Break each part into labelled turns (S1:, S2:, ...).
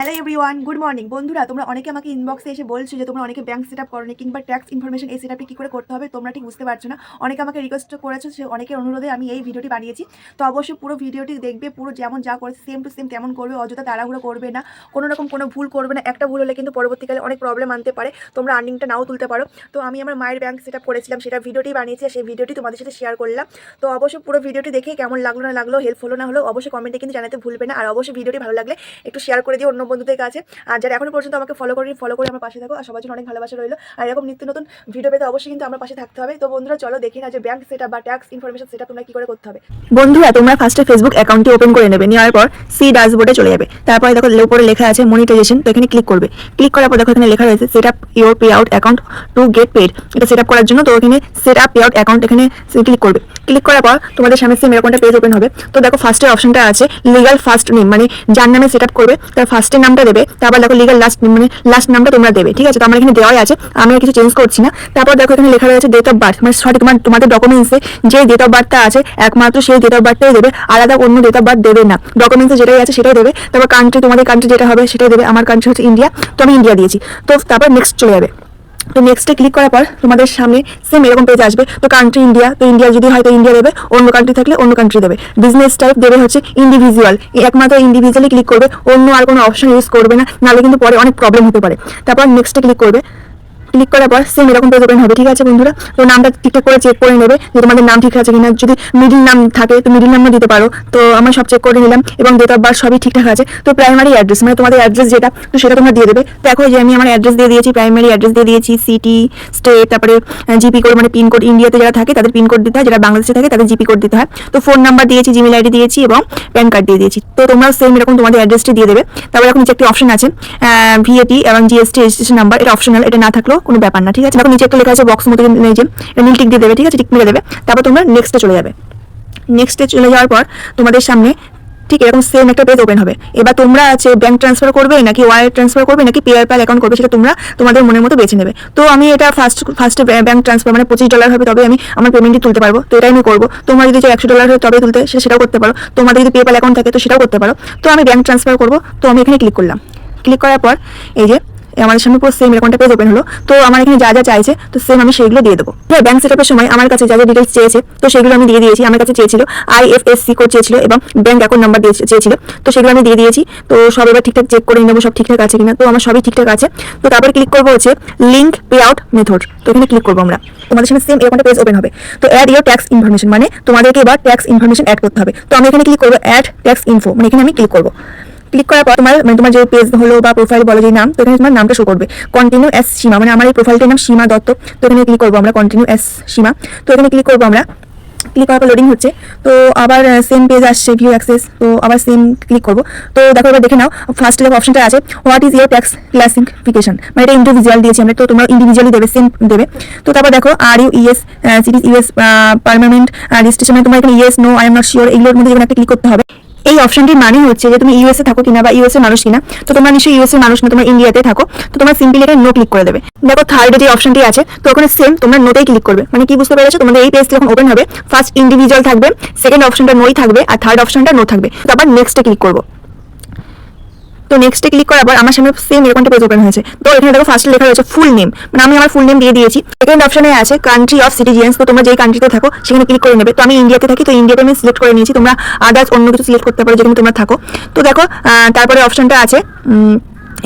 S1: Hello everyone good morning বন্ধুরা, তোমরা অনেকে আমাকে ইনবক্সে এসে বলছো যে তোমরা অনেকে ব্যাংক সেট আপ করনি কিংবা ট্যাক্স ইনফরমেশন এই সেট আপটি কী করে করতে হবে, তোমরা ঠিক বুঝতে পারছ না। অনেকে আমাকে রিকোয়েস্ট করেছ সে অনেকের অনুরোধে আমি এই ভিডিওটি বানিয়েছি। তো অবশ্যই পুরো ভিডিওটি দেখবে, পুরো যেমন যা করেছে সেম টু সেম তেমন করবে, অযথা তাড়াহুড়ো করবে না। কোনো রকম কোনো ভুল করবে না। একটা ভুল হলে কিন্তু পরবর্তীকালে অনেক প্রবলেম আনতে পারে। তোমরা আর্নিংটা নাও তুলতে পারো। তো আমি আমার মায়ের ব্যাংক সেট আপ করেছিলাম, সেটা ভিডিওটি বানিয়েছি আর সেই ভিডিওটি তোমাদের সাথে শেয়ার করলাম। তো অবশ্যই পুরো ভিডিওটি দেখে কেমন লাগল না লাগল হেল্প হলো না হলো, অবশ্যই কমেন্টে কিন্তু জানাতে ভুলবে না। আর অবশ্যই ভিডিওটি ভালো লাগলে একটু শেয়ার করে দিও, অন্য বন্ধুদের কাছে। আর যারা এখনও পর্যন্ত আমাকে ফলো করি ফলো করে আমার পাশে থাকো। আর সবার জন্য অনেক ভালোবাসা রইল। আর এরকম নিত্য নতুন ভিডিও পেতে অবশ্যই কিন্তু আমার পাশে থাকতে হবে। তো বন্ধুরা, চলো দেখি না যে ব্যাংক সেটা বা ট্যাক্স ইনফরমেশন সেটা তোমরা কি করে করতে হবে।
S2: বন্ধুরা, তোমরা ফার্স্টে ফেসবুক অ্যাকাউন্টটি ওপেন করে নেবে। নেওয়ার পর সি ড্যাশবোর্ডে চলে যাবে। তারপরে দেখো উপরে লেখা আছে মনিটাইজেশন তো এখানে ক্লিক করবে। ক্লিক করার পর দেখো, এখানে লেখা রয়েছে set up your pay out account to get paid এটা সেট আপ করার জন্য তো এখানে set up pay out account এখানে ক্লিক করবে। ক্লিক করার পর তোমাদের সামনে সেম এরকমটা পেজ ওপেন হবে। তো দেখো ফার্স্টের অপশনটা আছে লিগাল ফার্স্ট নেম মানে যার নামে সেট আপ করবে, তার ফার্স্টের নামটা দেবে, তারপর দেখো লিগাল লাস্ট মানে লাস্ট নামটা তোমরা দেবে, ঠিক আছে? তো আমার এখানে দেওয়াই আছে, আমি কিছু চেঞ্জ করছি না। তারপর দেখো এখানে লেখা রয়েছে ডেট অফ বার্থ মানে সঠিক তোমার, তোমাদের ডকুমেন্টসে যে ডেট অফ বার্থটা আছে, একমাত্র সেই ডেট অফ বার্থটাই দেবে, আলাদা অন্য ডেট অফ বার্থ দেবে না। ডকুমেন্টসে যেটাই আছে সেটাই দেবে। তারপর কান্ট্রি তোমাদের কান্ট্রি যেটা হবে সেটাই দেবে, আমার কান্ট্রি হচ্ছে ইন্ডিয়া তো আমি ইন্ডিয়া দিয়েছি। তো তারপর নেক্সট চলে যাবে। তো নেক্সটে ক্লিক করার পর তোমাদের সামনে সেম এরকম পেজ আসবে। তো কান্ট্রি ইন্ডিয়া তো ইন্ডিয়া যদি হয় তো ইন্ডিয়া দেবে, অন্য কান্ট্রি থাকলে অন্য কান্ট্রি দেবে। বিজনেস টাইপ দেবে হচ্ছে ইন্ডিভিজুয়াল একমাত্র ইন্ডিভিজুয়ালি ক্লিক করবে, অন্য আর কোনো অপশন ইউজ করবে না, নাহলে কিন্তু পরে অনেক প্রবলেম হতে পারে। তারপর নেক্সটে ক্লিক করবে ক্লিক করার পর সেম এরকম পেজ ওপেন হবে, ঠিক আছে বন্ধুরা? তো নামটা ঠিকঠাক করে চেক করে নেবে যে তোমাদের নাম ঠিক আছে কিনা। যদি মিডিল নাম থাকে, তো মিডিল নামও দিতে পারো। তো আমরা সব চেক করে নিলাম এবং ডেট অফ বার্থ সবই ঠিকঠাক আছে। তো প্রাইমারি অ্যাড্রেস মানে তোমাদের অ্যাড্রেস যেটা, তো সেটা তোমরা দিয়ে দেবে। দেখো যে আমি আমার অ্যাড্রেস দিয়ে দিয়েছি প্রাইমারি অ্যাড্রেস দিয়ে দিয়েছি সিটি স্টেট তারপরে জিপি কোড মানে পিন কোড ইন্ডিয়াতে যারা থাকে, তাদের পিন কোড দিতে হয়। যারা বাংলাদেশে থাকে, তাদের জিপি কোড দিতে হয়। তো ফোন নাম্বার দিয়েছি জিমেল আইডি দিয়েছি এবং প্যান কার্ড দিয়ে দিয়েছি। তো তোমরা সেম এরকম তোমাদের অ্যাড্রেসটি দিয়ে দেবে। তারপরে এখন নিচে একটি অপশন আছে ভিএটি এবং জিএসটি রেজিস্ট্রেশন নাম্বার এটা অপশনাল এটা না থাকলেও কোনো ব্যাপার না, ঠিক আছে? দেখো, নিচে একটা লেখা আছে বক্স মতো, এই যে নীল টিক দিয়ে দেবে, ঠিক আছে? টিক মেরে দেবে। তারপর তোমরা নেক্সটে চলে যাবে। নেক্সটে চলে যাওয়ার পর তোমাদের সামনে ঠিক এরকম সেম একটা পেজ ওপেন হবে। এবার তোমরা আছে ব্যাংক ট্রান্সফার করবে, নাকি ওয়ার ট্রান্সফার করবে, নাকি পেয়ারপ্যাল অ্যাকাউন্ট করবে, সেটা তোমরা তোমাদের মনের মতো বেছে নেবে। তো আমি এটা ফার্স্ট ফার্স্টে ব্যাংক ট্রান্সফার মানে পঁচিশ ডলার হবে, তবে আমি আমার পেমেন্টটি তুলতে পারব। তো এটাই আমি করব। তোমরা যদি একশো ডলার হয় তবে তুলতে সেটা সেটাও করতে পারো। তোমাদের যদি পেপ্যাল অ্যাকাউন্ট থাকে, তো সেটাও করতে পারো। তো আমি ব্যাংক ট্রান্সফার করব। তো আমি এখানে ক্লিক করলাম। ক্লিক করার পর, এই যে আমাদের সামনে পুরো সেম এরকমটা পেজ ওপেন হলো। তো আমার এখানে যা যা চাইছে, তো সেম আমি সেগুলো দিয়ে দেবো। হ্যাঁ ব্যাংক সেটআপের সময় আমার কাছে যা যা ডিটেলস চেয়েছে, তো সেগুলো আমি দিয়ে দিয়েছি। আমার কাছে চেয়েছিল আইএফএসসি কোড চেয়েছিল এবং ব্যাংক অ্যাকাউন্ট নাম্বার দিয়ে চেয়েছিল। তো সেগুলো আমি দিয়ে দিয়েছি। তো সব এবার ঠিকঠাক চেক করে নেব, সব ঠিকঠাক আছে কিনা। তো আমার সবই ঠিকঠাক আছে। তো তারপরে ক্লিক করব হচ্ছে লিঙ্ক পে আউট মেথড তো এখানে ক্লিক করব আমরা। তোমাদের সামনে সেম এরকম পেজ ওপেন হবে। তো অ্যাড ইউর ট্যাক্স ইনফরমেশন মানে তোমাদেরকে এবার ট্যাক্স ইনফরমেশন অ্যাড করতে হবে। তো আমি এখানে ক্লিক করব অ্যাড ট্যাক্স ইনফো মানে এখানে আমি ক্লিক করব। ক্লিক করার পর তোমার মানে তোমার যে পেজ হলো বা প্রোফাইল বলো যে নাম, তো এখানে তোমার নামটা শো করবে। কন্টিনিউ এস সীমা মানে আমার এই প্রোফাইলটির নাম সীমা দত্ত। তো এখানে ক্লিক করব আমরা কন্টিনিউ এস সীমা। তো এখানে ক্লিক করব আমরা। ক্লিক করার পর লোডিং হচ্ছে। তো আবার সেম পেজ আসছে ভিউ অ্যাক্সেস তো আবার সেম ক্লিক করব। তো দেখো এবার দেখে নাও ফার্স্ট দেখো অপশনটা আছে what is your tax classification মানে এটা ইন্ডিভিজুয়াল দিয়েছি আমরা, তো তোমরা ইন্ডিভিজুয়ালি দেবে সেম দেবে। তো তারপর দেখো are you US citizen US permanent registration মানে তোমার এখানে yes no I am not sure এগুলোর মধ্যে একটা ক্লিক করতে হবে। এই অপশনটির মানে হচ্ছে যে তুমি ইউএসএ থাকো কিনা বা ইউএসএ মানুষ কিনা, তো তোমরা নিশ্চয়ই ইউএসএ মানুষ না, তোমরা ইন্ডিয়াতে থাকো, তো তোমরা সিম্পলি এটা নো ক্লিক করে দেবে। দেখো থার্ড যে অপশনটি আছে, তো ওখানে সেম তোমরা নোটেই ক্লিক করবে। মানে কি বুঝতে পেরেছ? তোমাদের এই পেজটি যখন ওপেন হবে ফার্স্ট ইন্ডিভিজুয়াল থাকবে সেকেন্ড অপশনটা নোই থাকবে, আর থার্ড অপশনটা নো থাকবে। তো আবার নেক্সটে ক্লিক করব। তো নেক্সটে ক্লিক করার পর আমার সামনে সেম এরকমটা পেজ ওপেন হয়েছে। তো এখানে দেখো ফার্স্টে লেখা রয়েছে ফুল নেম মানে আমি আমার ফুল নেম দিয়ে দিয়েছি। সেকেন্ড অপশনে আছে কান্ট্রি অফ সিটিজেন্স তো তোমরা যেই কান্ট্রিতে থাকো, সেখানে ক্লিক করে নেবে। তো আমি ইন্ডিয়াতে থাকি, তো ইন্ডিয়াতে আমি সিলেক্ট করে নিয়েছি। তোমরা আদার্স অন্য কিছু সিলেক্ট করতে পারো যেখানে তোমরা থাকো। তো দেখো তারপরে অপশনটা আছে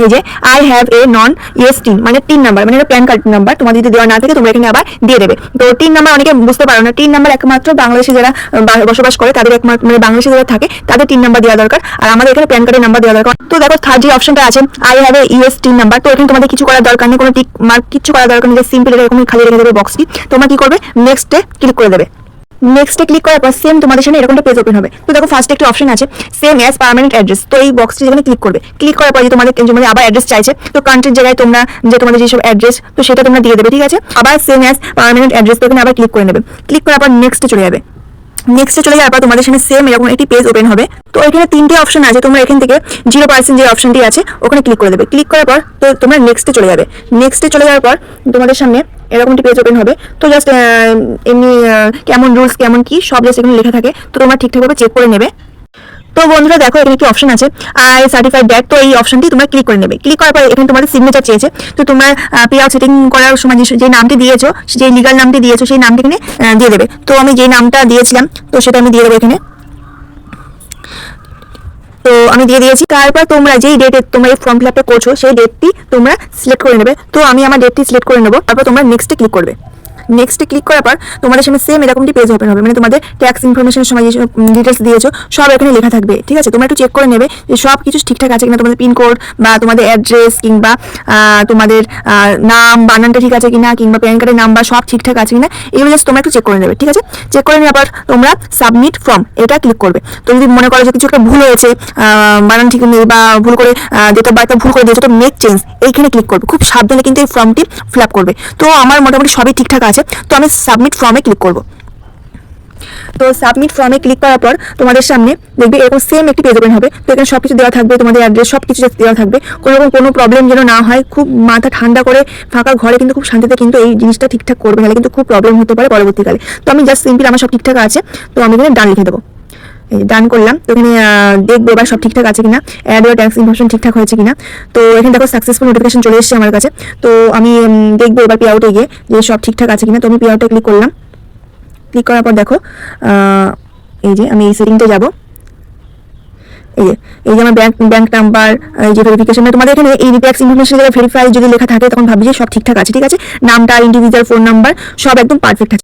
S2: এই যে I have a non US TIN মানে তিন নাম্বার মানে প্যান কার্ড নাম্বার তোমার যদি দেওয়া না থাকে, তোমরা এখানে আবার দিয়ে দেবে। তো তিন নাম্বার অনেকে বুঝতে পারো না, তিন নাম্বার একমাত্র বাংলাদেশে যারা বসবাস করে, তাদের একমাত্র মানে বাংলাদেশে যারা থাকে, তাদের তিন নাম্বার দেওয়া দরকার। আর আমাদের এখানে প্যান কার্ডের নাম্বার দেওয়া দরকার। তো দেখো থার্ড যে অপশনটা আছে I have a US TIN number তো এখানে তোমাদের কিছু করার দরকার নেই, কোনো টিক মার্ক কিছু করার দরকার নেই সিম্পল এরকম খালি রেখে দেবে বক্সটি তোমরা কি করবে নেক্সটে ক্লিক করে দেবে। নেক্সটে ক্লিক করার পর সেম তোমাদের সামনে এরকম একটা পেজ ওপেন হবে। তো দেখো ফার্স্ট একটি অপশন আছে সেম অ্যাজ পার্মানেন্ট অ্যাড্রেস তো এই বক্সটি যেখানে ক্লিক করবে ক্লিক করার পর যে তোমাদের মানে আবার অ্যাড্রেস চাইছে, তো কান্ট্রির জায়গায় তোমরা যে তোমাদের যেসব অ্যাড্রেস তো সেটা তোমরা দিয়ে দেবে, ঠিক আছে? আবার সেম অ্যাজ পার্মানেন্ট অ্যাড্রেস তো এখানে আবার ক্লিক করে নেবে। ক্লিক করার পর নেক্সটে চলে যাবে। নেক্সটে চলে যাওয়ার পর তোমাদের সামনে সেম এরকম একটি পেজ ওপেন হবে। তো এখানে তিনটে অপশন আছে, তোমরা এখান থেকে জিরো পার্সেন্ট যে অপশনটি আছে, ওখানে ক্লিক করে দেবে। ক্লিক করার পর তো তোমরা নেক্সটে চলে যাবে। নেক্সটে চলে যাওয়ার পর তোমাদের সামনে এরকম একটি পেজ ওপেন হবে। তো জাস্ট এমনি কেমন রুলস কেমন কি, সব জাস্ট এখানে লেখা থাকে। তো তোমরা ঠিকঠাকভাবে চেক করে নেবে। তো বন্ধুরা দেখো, এখানে কি অপশন আছে? আই সার্টিফাইড ড্যাট তো এই অপশনটি তোমরা ক্লিক করে নেবে। ক্লিক করার পর এখানে তোমাদের সিগনেচার চেয়েছে। তো তোমরা পে আউট সেটিং করার সময় যে নামটি দিয়েছ, যে লিগাল নামটি দিয়েছ, সেই নামটি এখানে দিয়ে দেবে। তো আমি যে নামটা দিয়েছিলাম, তো সেটা আমি দিয়ে দেবো এখানে। তো আমি দিয়ে দিয়েছি। তারপর তোমরা যেই ডেটে তোমরা এই ফর্ম ফিল আপটা করছ, সেই ডেটটি তোমরা সিলেক্ট করে নেবে। তো আমি আমার ডেটটি সিলেক্ট করে নেব। তারপর তোমরা নেক্সটে ক্লিক করবে। নেক্সটে ক্লিক করার পর তোমাদের সামনে সেম এরকমটি পেজ ওপেন হবে। মানে তোমাদের ট্যাক্স ইনফরমেশনের সময় যেসব ডিটেলস দিয়েছ, সব এখানে লেখা থাকবে। ঠিক আছে? তোমরা একটু চেক করে নেবে যে সব কিছু ঠিকঠাক আছে কিনা, তোমাদের পিনকোড বা তোমাদের অ্যাড্রেস কিংবা তোমাদের নাম বানানটা ঠিক আছে কিনা, কিংবা প্যান কার্ডের নাম্বার সব ঠিকঠাক আছে কিনা, এগুলো জাস্ট তোমরা একটু চেক করে নেবে। ঠিক আছে? চেক করে নেওয়ার পর তোমরা সাবমিট ফর্ম এটা ক্লিক করবে। তো যদি মনে করো যে কিছু একটা ভুল হয়েছে বানান ঠিক নেই বা ভুল করে ডেট অফ বার্থটা ভুল করে দিয়েছ, তো মেক চেঞ্জ এইখানে ক্লিক করবে। খুব সাবধানে কিন্তু এই ফর্মটি ফিল আপ করবে। তো আমার মোটামুটি সবই ঠিকঠাক আছে। তো আমি সাবমিট ফর্মে ক্লিক করব। তো সাবমিট ফর্মে ক্লিক করার পর তোমাদের সামনে দেখবে এরকম সেম একটি পেজ ওপেন হবে। তো এখানে সব কিছু দেওয়া থাকবে, তোমাদের অ্যাড্রেস সব কিছু দেওয়া থাকবে। কোনো রকম কোনো প্রবলেম যেন না হয়, খুব মাথা ঠান্ডা করে ফাঁকা ঘরে কিন্তু খুব শান্তিতে কিন্তু এই জিনিসটা ঠিকঠাক করবে, নাহলে কিন্তু খুব প্রবলেম হতে পারে পরবর্তীকালে। তো আমি জাস্ট সিম্পল আমার সব ঠিকঠাক আছে, তো আমি এখানে ডান লিখে দেবো। ডান করলাম। তো এখানে দেখব এবার সব ঠিকঠাক আছে কিনা অ্যাড ওর ট্যাক্স ইনফরমেশন ঠিকঠাক হয়েছে কিনা। তো এখানে দেখো সাকসেসফুল নোটিফিকেশন চলে এসেছে আমার কাছে। তো আমি দেখব এবার পে আউটে গিয়ে যে সব ঠিকঠাক আছে কিনা। তো আমি পে আউটে ক্লিক করলাম। ক্লিক করার পর দেখো এই যে আমি এই সেটিংতে যাব। এই যে এই যে আমার ব্যাংক ব্যাংক নাম্বার এই যে ভেরিফিকেশন তোমাদের এখানে এই ট্যাক্স ইনফরমেশন ভেরিফাই যদি লেখা থাকে, তখন ভাবি যে সব ঠিকঠাক আছে, ঠিক আছে? নামটা ইন্ডিভিজুয়াল ফোন নাম্বার সব একদম পারফেক্ট আছে।